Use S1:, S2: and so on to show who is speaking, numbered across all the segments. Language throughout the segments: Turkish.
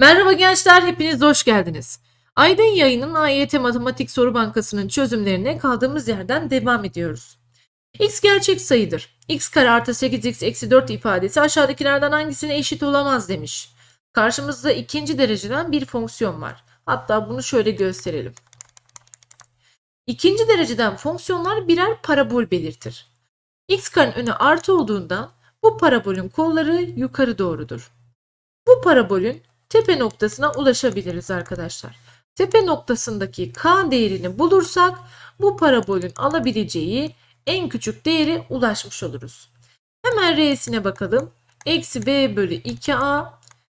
S1: Merhaba gençler, hepiniz hoş geldiniz. Aydın yayının AYT Matematik Soru Bankası'nın çözümlerine kaldığımız yerden devam ediyoruz. x gerçek sayıdır. x kare artı 8x eksi 4 ifadesi aşağıdakilerden hangisine eşit olamaz demiş. Karşımızda ikinci dereceden bir fonksiyon var. Hatta bunu şöyle gösterelim. İkinci dereceden fonksiyonlar birer parabol belirtir. x karenin önü artı olduğundan bu parabolün kolları yukarı doğrudur. Bu parabolün tepe noktasına ulaşabiliriz arkadaşlar. Tepe noktasındaki k değerini bulursak bu parabolün alabileceği en küçük değere ulaşmış oluruz. Hemen R'sine bakalım. Eksi b bölü 2a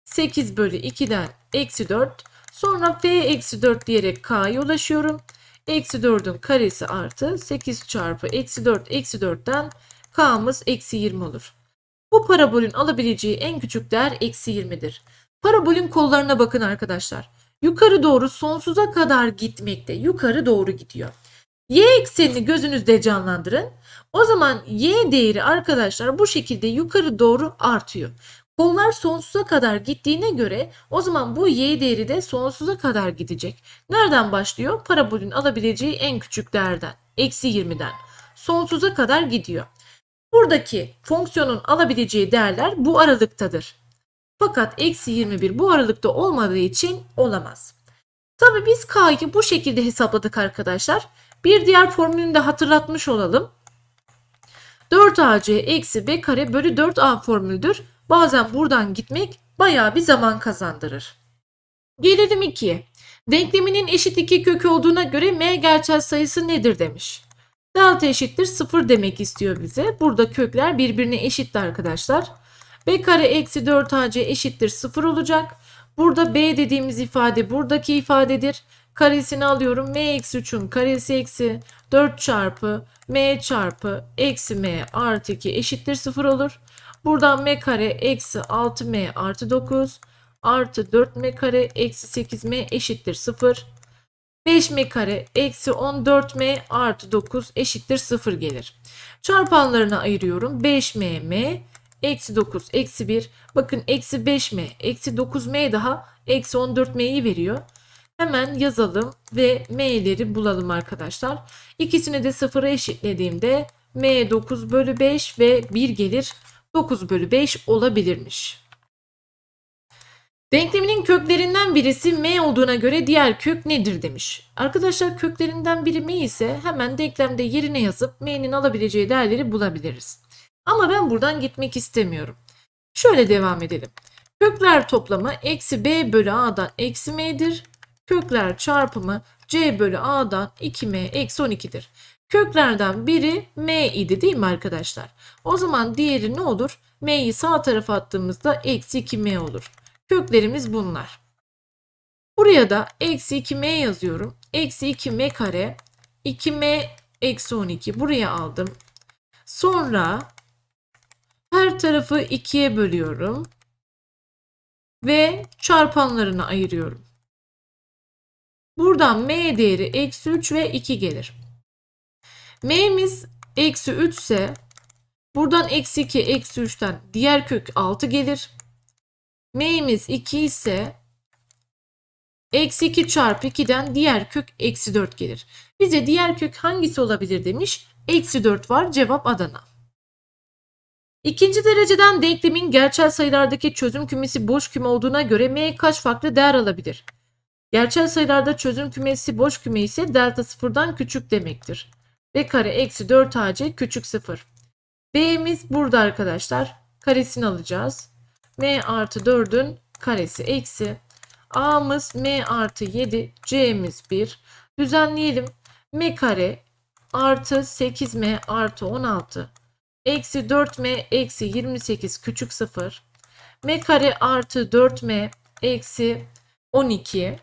S1: 8 bölü 2'den eksi 4 sonra f eksi 4 diyerek k'ya ulaşıyorum. Eksi 4'ün karesi artı 8 çarpı eksi 4 eksi 4'ten k'mız eksi 20 olur. Bu parabolün alabileceği en küçük değer eksi 20'dir. Parabolün kollarına bakın arkadaşlar. Yukarı doğru sonsuza kadar gitmekte. Yukarı doğru gidiyor. Y eksenini gözünüzde canlandırın. O zaman y değeri arkadaşlar bu şekilde yukarı doğru artıyor. Kollar sonsuza kadar gittiğine göre o zaman bu y değeri de sonsuza kadar gidecek. Nereden başlıyor? Parabolün alabileceği en küçük değerden. Eksi 20'den. Sonsuza kadar gidiyor. Buradaki fonksiyonun alabileceği değerler bu aralıktadır. Fakat eksi 21 bu aralıkta olmadığı için olamaz. Tabii biz k'yı bu şekilde hesapladık arkadaşlar. Bir diğer formülünü de hatırlatmış olalım. 4ac eksi b kare bölü 4a formüldür. Bazen buradan gitmek bayağı bir zaman kazandırır. Gelelim 2'ye. Denkleminin eşit iki kökü olduğuna göre m gerçel sayısı nedir demiş. Delta eşittir 0 demek istiyor bize. Burada kökler birbirine eşitti arkadaşlar. B kare eksi 4ac eşittir 0 olacak. Burada b dediğimiz ifade buradaki ifadedir. Karesini alıyorum. m eksi 3'ün karesi eksi 4 çarpı m çarpı eksi m artı 2 eşittir 0 olur. Buradan m kare eksi 6m artı 9 artı 4m kare eksi 8m eşittir 0. 5m kare eksi 14m artı 9 eşittir 0 gelir. Çarpanlarına ayırıyorum. 5m m eksi 9 eksi 1. Bakın eksi 5m eksi 9m daha eksi 14m'yi veriyor. Hemen yazalım ve m'leri bulalım arkadaşlar. İkisini de 0'a eşitlediğimde m 9 bölü 5 ve 1 gelir. 9 bölü 5 olabilirmiş. Denkleminin köklerinden birisi m olduğuna göre diğer kök nedir demiş. Arkadaşlar köklerinden biri m ise hemen denklemde yerine yazıp m'nin alabileceği değerleri bulabiliriz. Ama ben buradan gitmek istemiyorum. Şöyle devam edelim. Kökler toplamı eksi b bölü a'dan eksi m'dir. Kökler çarpımı c bölü a'dan 2m eksi 12'dir. Köklerden biri m idi değil mi arkadaşlar? O zaman diğeri ne olur? m'yi sağ tarafa attığımızda eksi 2m olur. Köklerimiz bunlar. Buraya da eksi 2m yazıyorum. Eksi 2m kare 2m eksi 12 buraya aldım. Sonra her tarafı 2'ye bölüyorum. Ve çarpanlarını ayırıyorum. Buradan m değeri eksi 3 ve 2 gelir. m'miz eksi 3 ise buradan eksi 2 eksi 3'ten diğer kök 6 gelir. m'miz 2 ise eksi 2 çarpı 2'den diğer kök eksi 4 gelir. Bize diğer kök hangisi olabilir demiş. Eksi 4 var cevap Adana. İkinci dereceden denklemin gerçel sayılardaki çözüm kümesi boş küme olduğuna göre m kaç farklı değer alabilir? Gerçel sayılarda çözüm kümesi boş küme ise delta sıfırdan küçük demektir. b kare eksi 4 ac küçük 0. b'miz burada arkadaşlar. Karesini alacağız. m artı 4'ün karesi eksi. a'mız m artı 7 c'miz 1. Düzenleyelim. m kare artı 8m artı 16 eksi 4m eksi 28 küçük 0. m kare artı 4m eksi 12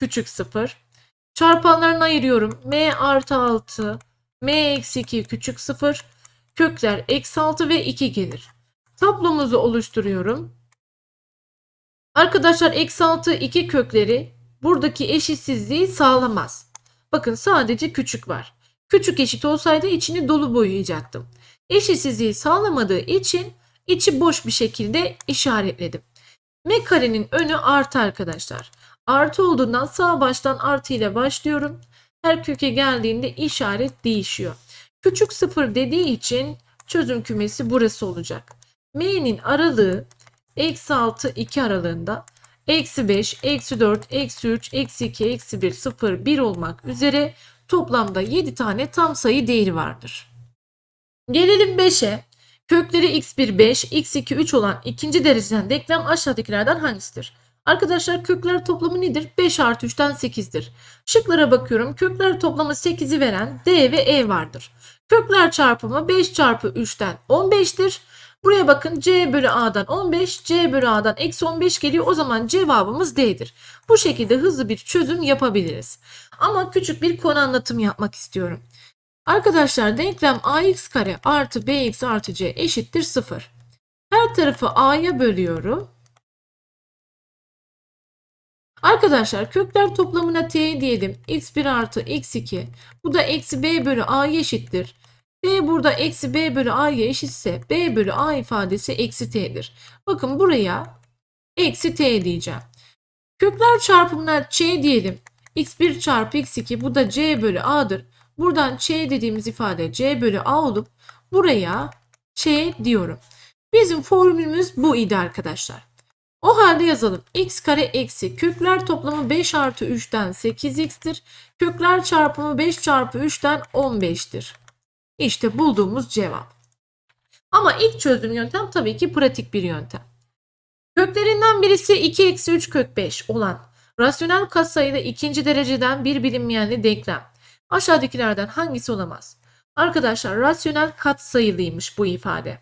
S1: küçük 0. Çarpanlarını ayırıyorum. m artı 6 m eksi 2 küçük 0. Kökler eksi 6 ve 2 gelir. Tablomuzu oluşturuyorum. Arkadaşlar eksi 6 2 kökleri buradaki eşitsizliği sağlamaz. Bakın sadece küçük var. Küçük eşit olsaydı içini dolu boyayacaktım. Eşitsizliği sağlamadığı için içi boş bir şekilde işaretledim. M karenin önü artı arkadaşlar. Artı olduğundan sağ baştan artı ile başlıyorum. Her köke geldiğinde işaret değişiyor. Küçük sıfır dediği için çözüm kümesi burası olacak. M'nin aralığı eksi 6 2 aralığında eksi 5, eksi 4, eksi 3, eksi 2, eksi 1, 0, 1 olmak üzere toplamda 7 tane tam sayı değeri vardır. Gelelim 5'e. Kökleri x1 5, x2 3 olan ikinci dereceden denklem aşağıdakilerden hangisidir? Arkadaşlar kökler toplamı nedir? 5 artı 3'ten 8'dir. Şıklara bakıyorum. Kökler toplamı 8'i veren D ve E vardır. Kökler çarpımı 5 çarpı 3'ten 15'tir. Buraya bakın C bölü A'dan 15, C bölü A'dan eksi 15 geliyor. O zaman cevabımız D'dir. Bu şekilde hızlı bir çözüm yapabiliriz. Ama küçük bir konu anlatımı yapmak istiyorum. Arkadaşlar denklem ax kare artı bx artı c eşittir 0. Her tarafı a'ya bölüyorum. Arkadaşlar kökler toplamına t diyelim. x1 artı x2. Bu da eksi b bölü a'ya eşittir. b burada eksi b bölü a'ya eşitse b bölü a ifadesi eksi t'dir. Bakın buraya eksi t diyeceğim. Kökler çarpımına ç diyelim. X1 çarpı x2 bu da c bölü a'dır. Buradan ç dediğimiz ifade c bölü a olup buraya ç diyorum. Bizim formülümüz bu idi arkadaşlar. O halde yazalım. x kare eksi kökler toplamı 5 artı 3'ten 8x'tir. Kökler çarpımı 5 çarpı 3'ten 15'tir. İşte bulduğumuz cevap. Ama ilk çözüm yöntem tabii ki pratik bir yöntem. Köklerinden birisi 2 eksi 3 kök 5 olan rasyonel katsayıda ikinci dereceden bir bilinmeyenli denklem. Aşağıdakilerden hangisi olamaz? Arkadaşlar rasyonel katsayılıymış bu ifade.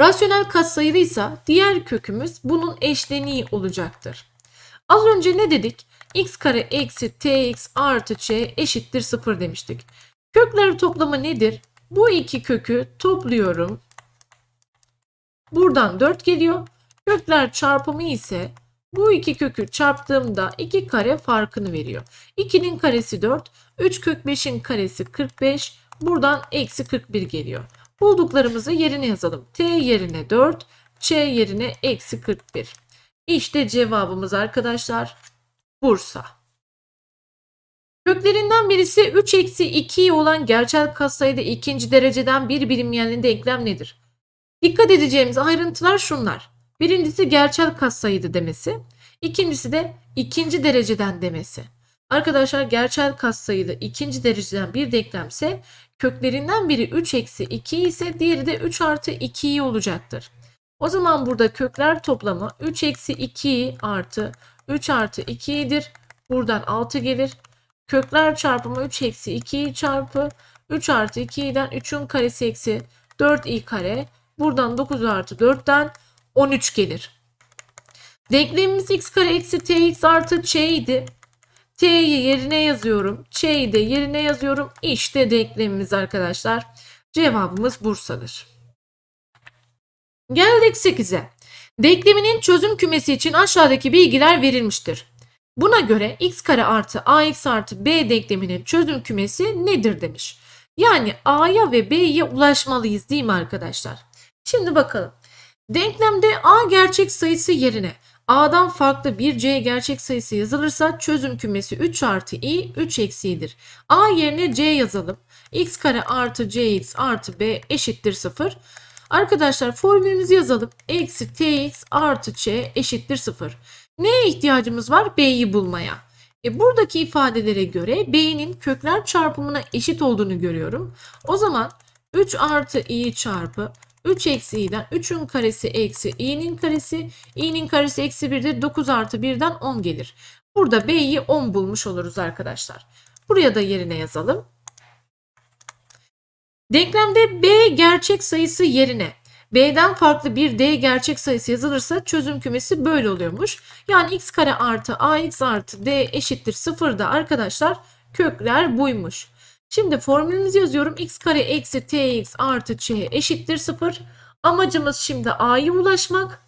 S1: Rasyonel katsayılıysa diğer kökümüz bunun eşleniği olacaktır. Az önce ne dedik? x kare eksi tx artı ç eşittir 0 demiştik. Kökleri toplamı nedir? Bu iki kökü topluyorum. Buradan 4 geliyor. Kökler çarpımı ise bu iki kökü çarptığımda 2 kare farkını veriyor. 2'nin karesi 4, 3 kök 5'in karesi 45, buradan eksi 41 geliyor. Bulduklarımızı yerine yazalım. T yerine 4, Ç yerine eksi 41. İşte cevabımız arkadaşlar Bursa. Köklerinden birisi 3 eksi 2 olan gerçel katsayıda ikinci dereceden bir bilinmeyenli denklem nedir? Dikkat edeceğimiz ayrıntılar şunlar. Birincisi gerçel katsayıydı demesi. İkincisi de ikinci dereceden demesi. Arkadaşlar gerçel katsayılı ikinci dereceden bir denklemse köklerinden biri 3 eksi 2 ise diğeri de 3 artı 2 olacaktır. O zaman burada kökler toplamı 3 eksi 2 artı 3 artı 2'dir. Buradan 6 gelir. Kökler çarpımı 3 eksi 2 çarpı 3 artı 2'den 3'ün karesi eksi 4i kare. Buradan 9 artı 4'ten 13 gelir. Denklemimiz x kare eksi tx artı ç idi. T'yi yerine yazıyorum. Ç'yi de yerine yazıyorum. İşte denklemimiz arkadaşlar. Cevabımız Bursa'dır. Geldik 8'e. Denkleminin çözüm kümesi için aşağıdaki bilgiler verilmiştir. Buna göre x kare artı ax artı b denkleminin çözüm kümesi nedir demiş. Yani a'ya ve b'ye ulaşmalıyız değil mi arkadaşlar? Şimdi bakalım. Denklemde a gerçek sayısı yerine a'dan farklı bir c gerçek sayısı yazılırsa çözüm kümesi 3 artı i 3 eksiğidir. a yerine c yazalım. x kare artı cx artı b eşittir 0. Arkadaşlar formülümüzü yazalım. Eksi tx artı ç eşittir 0. Neye ihtiyacımız var? b'yi bulmaya. E buradaki ifadelere göre b'nin kökler çarpımına eşit olduğunu görüyorum. O zaman 3 artı i çarpı 3 eksi i'den 3'ün karesi eksi i'nin karesi. i'nin karesi eksi 1'dir. 9 artı 1'den 10 gelir. Burada b'yi 10 bulmuş oluruz arkadaşlar. Buraya da yerine yazalım. Denklemde b gerçek sayısı yerine b'den farklı bir d gerçek sayısı yazılırsa çözüm kümesi böyle oluyormuş. Yani x kare artı ax artı d eşittir 0'da arkadaşlar kökler buymuş. Şimdi formülümüzü yazıyorum. x kare eksi tx artı ç eşittir 0. Amacımız şimdi a'ya ulaşmak.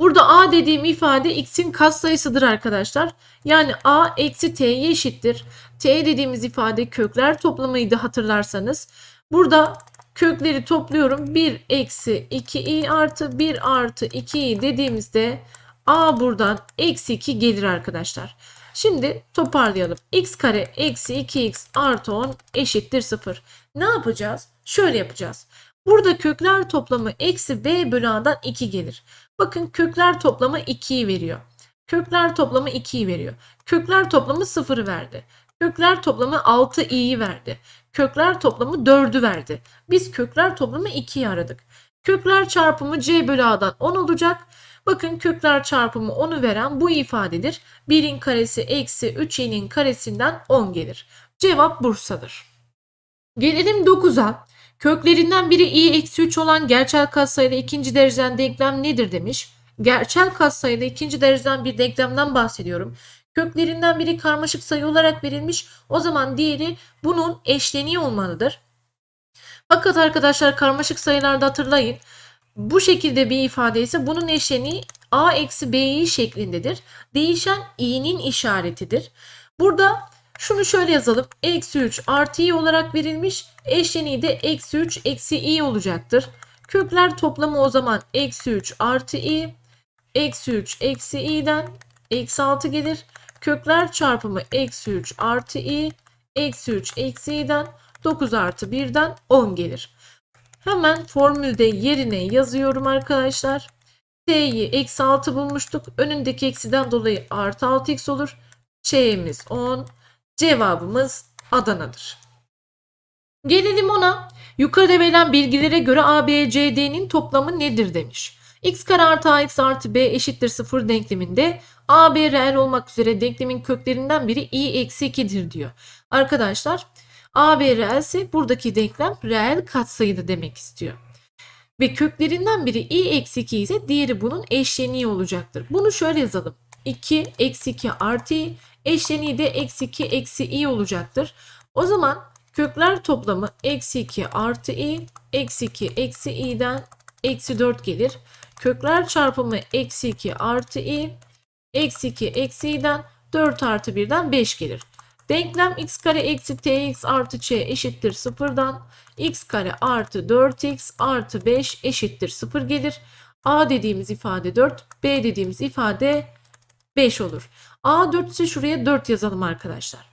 S1: Burada a dediğim ifade x'in katsayısıdır arkadaşlar. Yani a eksi t'ye eşittir. t dediğimiz ifade kökler toplamıydı hatırlarsanız. Burada Kökleri topluyorum. 1 eksi 2i artı 1 artı 2i dediğimizde a buradan eksi 2 gelir arkadaşlar. Şimdi toparlayalım. x kare eksi 2x artı 10 eşittir 0. Ne yapacağız? Şöyle yapacağız. Burada kökler toplamı eksi b bölü a'dan 2 gelir. Bakın kökler toplamı 2'yi veriyor. Kökler toplamı 2'yi veriyor. Kökler toplamı 0'ı verdi. Kökler toplamı 6i'yi verdi. Kökler toplamı 4'ü verdi. Biz kökler toplamı 2'yi aradık. Kökler çarpımı c bölü a'dan 10 olacak. Bakın kökler çarpımı 10'u veren bu ifadedir. 1'in karesi eksi 3i'nin karesinden 10 gelir. Cevap Bursa'dır. Gelelim 9'a. Köklerinden biri i eksi 3 olan gerçel katsayıda ikinci dereceden denklem nedir demiş. Gerçel katsayıda ikinci dereceden bir denklemden bahsediyorum. Köklerinden biri karmaşık sayı olarak verilmiş. O zaman diğeri bunun eşleniği olmalıdır. Fakat arkadaşlar karmaşık sayılarda hatırlayın. Bu şekilde bir ifade ise bunun eşleniği a eksi b'yi şeklindedir. Değişen i'nin işaretidir. Burada şunu şöyle yazalım. Eksi 3 artı i olarak verilmiş. Eşleniği de eksi 3 eksi i olacaktır. Kökler toplamı o zaman eksi 3 artı i. Eksi 3 eksi i'den eksi 6 gelir. Kökler çarpımı eksi 3 artı i. Eksi 3 eksi i'den 9 artı 1'den 10 gelir. Hemen formülde yerine yazıyorum arkadaşlar. T'yi eksi 6 bulmuştuk. Önündeki eksiden dolayı artı 6x olur. Ç'miz 10. Cevabımız Adana'dır. Gelelim ona. Yukarıda verilen bilgilere göre ABCD'nin toplamı nedir demiş. x kare artı ax artı b eşittir 0 denkleminde AB reel olmak üzere denklemin köklerinden biri i eksi 2'dir diyor. Arkadaşlar AB reelse buradaki denklem reel katsayıda demek istiyor. Ve köklerinden biri i eksi 2 ise diğeri bunun eşleniği olacaktır. Bunu şöyle yazalım. 2 eksi 2 artı i eşleniği de eksi 2 eksi i olacaktır. O zaman kökler toplamı eksi 2 artı i eksi 2 eksi i'den eksi 4 gelir. Kökler çarpımı eksi 2 artı i eksi 2 eksi i'den 4 artı 1'den 5 gelir. Denklem x kare eksi tx artı ç eşittir 0'dan x kare artı 4x artı 5 eşittir 0 gelir. a dediğimiz ifade 4, b dediğimiz ifade 5 olur. a 4 ise şuraya 4 yazalım arkadaşlar.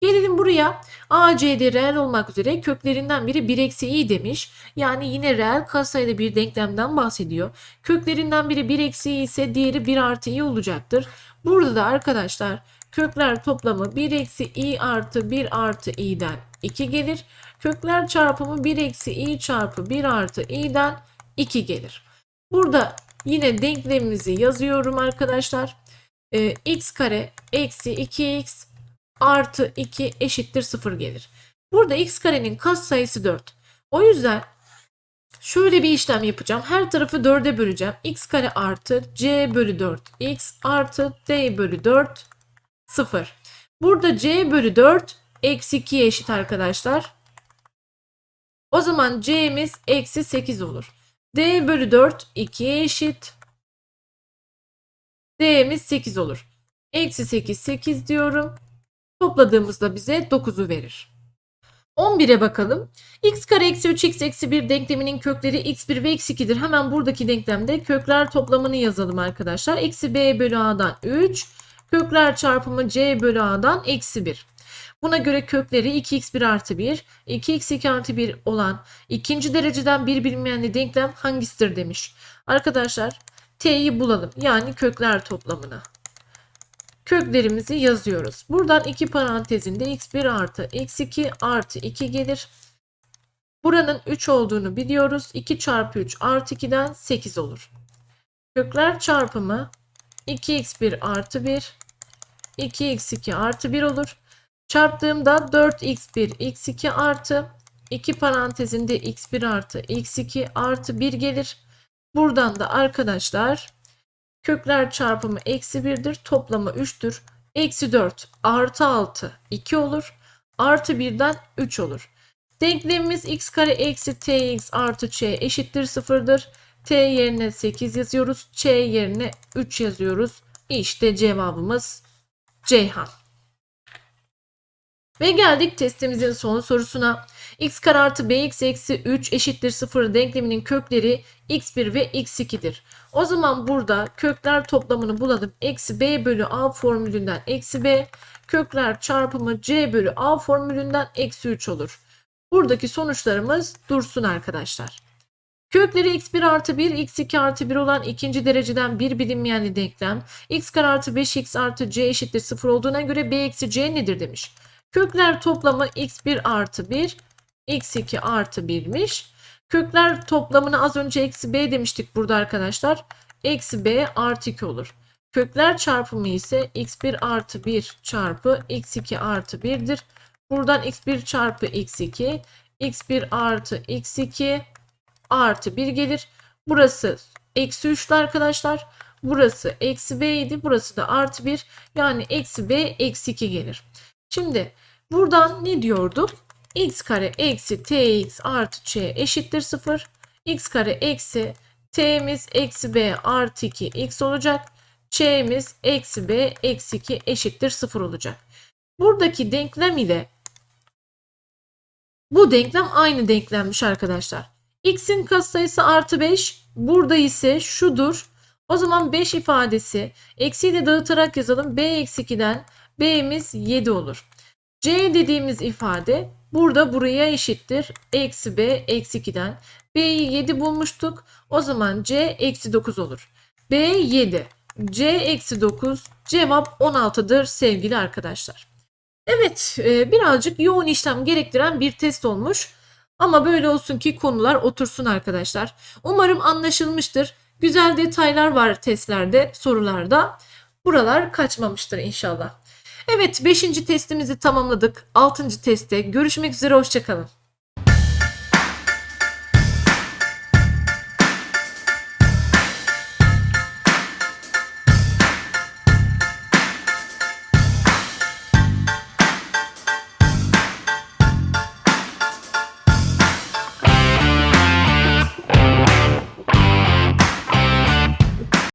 S1: Gelelim buraya. A, C'de reel olmak üzere köklerinden biri 1 eksi i demiş. Yani yine reel katsayıda bir denklemden bahsediyor. Köklerinden biri 1 eksi i ise diğeri 1 artı i olacaktır. Burada da arkadaşlar kökler toplamı 1 eksi i artı 1 artı i'den 2 gelir. Kökler çarpımı 1 eksi i çarpı 1 artı i'den 2 gelir. Burada yine denklemimizi yazıyorum arkadaşlar. Ee, x kare eksi 2x artı 2 eşittir 0 gelir. Burada x karenin katsayısı 4. O yüzden şöyle bir işlem yapacağım. Her tarafı 4'e böleceğim. x kare artı c bölü 4 x artı d bölü 4 0. Burada c bölü 4 eksi 2'ye eşit arkadaşlar. O zaman c'miz eksi 8 olur. d bölü 4 2'ye eşit. d'miz 8 olur. Eksi 8 8 diyorum. Topladığımızda bize 9'u verir. 11'e bakalım. x kare eksi 3x eksi 1 denkleminin kökleri x1 ve x2'dir. Hemen buradaki denklemde kökler toplamını yazalım arkadaşlar. Eksi b bölü a'dan 3. Kökler çarpımı c bölü a'dan eksi 1. Buna göre kökleri 2x1 artı 1, 2x2 artı 1 olan ikinci dereceden bir bilinmeyenli denklem hangisidir demiş. Arkadaşlar t'yi bulalım. Yani kökler toplamını köklerimizi yazıyoruz. Buradan iki parantezinde x1 artı x2 artı 2 gelir. Buranın 3 olduğunu biliyoruz. 2 çarpı 3 artı 2'den 8 olur. Kökler çarpımı 2x1 artı 1 2x2 artı 1 olur. Çarptığımda 4x1 x2 artı 2 parantezinde x1 artı x2 artı 1 gelir. Buradan da arkadaşlar Kökler çarpımı eksi 1'dir. Toplamı 3'tür. Eksi 4 artı 6 2 olur. Artı 1'den 3 olur. Denklemimiz x kare eksi tx artı ç eşittir 0'dır. T yerine 8 yazıyoruz. ç yerine 3 yazıyoruz. İşte cevabımız Ceyhan. Ve geldik testimizin son sorusuna. x kare artı bx eksi 3 eşittir 0 denkleminin kökleri x1 ve x2'dir. O zaman burada kökler toplamını bulalım. Eksi b bölü a formülünden eksi b, kökler çarpımı c bölü a formülünden eksi 3 olur. Buradaki sonuçlarımız dursun arkadaşlar. Kökleri x1 artı 1, x2 artı 1 olan ikinci dereceden bir bilinmeyenli denklem x kare artı 5x artı c eşittir 0 olduğuna göre b eksi c nedir demiş. Kökler toplamı x1 artı 1, x2 artı 1'miş. Kökler toplamını az önce eksi b demiştik burada arkadaşlar. Eksi b artı 2 olur. Kökler çarpımı ise x1 artı 1 çarpı x2 artı 1'dir. Buradan x1 çarpı x2, x1 artı x2 artı 1 gelir. Burası eksi 3'tü arkadaşlar. Burası eksi b idi. Burası da artı 1. Yani eksi b eksi 2 gelir. Şimdi buradan ne diyorduk? x kare eksi tx artı c eşittir 0. x kare eksi t'miz eksi b artı 2 x olacak. c'miz eksi b eksi 2 eşittir 0 olacak. Buradaki denklem ile bu denklem aynı denklemmiş arkadaşlar. X'in katsayısı artı 5. Burada ise şudur. O zaman 5 ifadesi eksiyle dağıtarak yazalım. b eksi 2'den b'miz 7 olur. c dediğimiz ifade burada buraya eşittir. Eksi b eksi 2'den. b'yi 7 bulmuştuk. O zaman c eksi 9 olur. b 7. c eksi 9. Cevap 16'dır sevgili arkadaşlar. Evet e, birazcık yoğun işlem gerektiren bir test olmuş. Ama böyle olsun ki konular otursun arkadaşlar. Umarım anlaşılmıştır. Güzel detaylar var testlerde, sorularda. Buralar kaçmamıştır inşallah. Evet 5. testimizi tamamladık. 6. testte görüşmek üzere hoşçakalın.